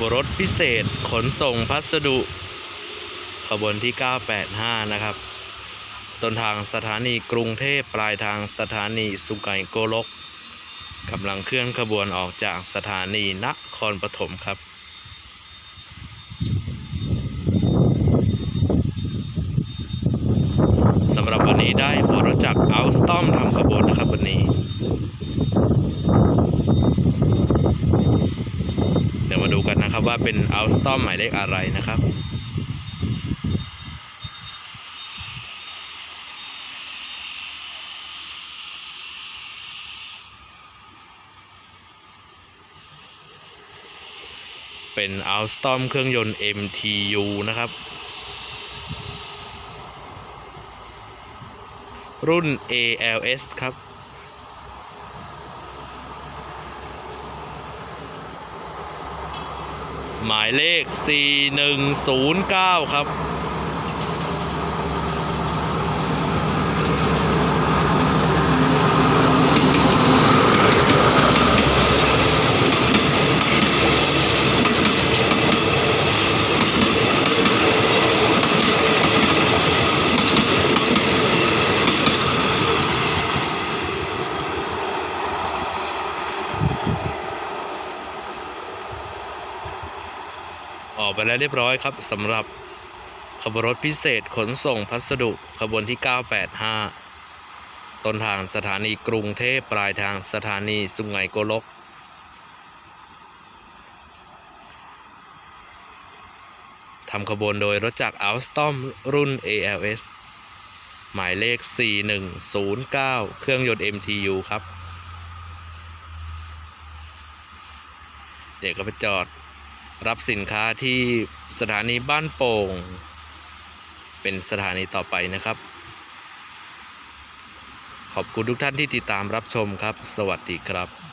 บรถพิเศษขนส่งพัสดุ ขบวนที่ 985 นะครับ ต้นทางสถานีกรุงเทพปลายทางสถานีสุไหงโกลกกำลังเคลื่อนขบวนออกจากสถานีนครปฐมครับสำหรับวันนี้ได้หัวรถจักรอัลสตอมทำขบวนนะครับวันนี้ เดี๋ยวมาดูกั นะครับว่าเป็นอัลสตอมหมายเลขอะไรนะครับเป็นอัลสตอมเครื่องยนต์ MTU นะครับ รุ่น ALS ครับ หมายเลข 4109 ครับ ออกไปแล้วเรียบร้อยครับสำหรับขบวนรถพิเศษขนส่งพัสดุขบวนที่ 985 ต้นทางสถานีกรุงเทพปลายทางสถานีสุไหงโกลก ทำขบวนโดยรถจักรอัลสตอมรุ่น ALS หมายเลข 4109 เครื่องยนต์ MTU ครับ เดี๋ยวก็ไปจอด รับสินค้าที่สถานีบ้านโป่ง เป็นสถานีต่อไปนะครับ ขอบคุณทุกท่านที่ติดตามรับชมครับ สวัสดีครับ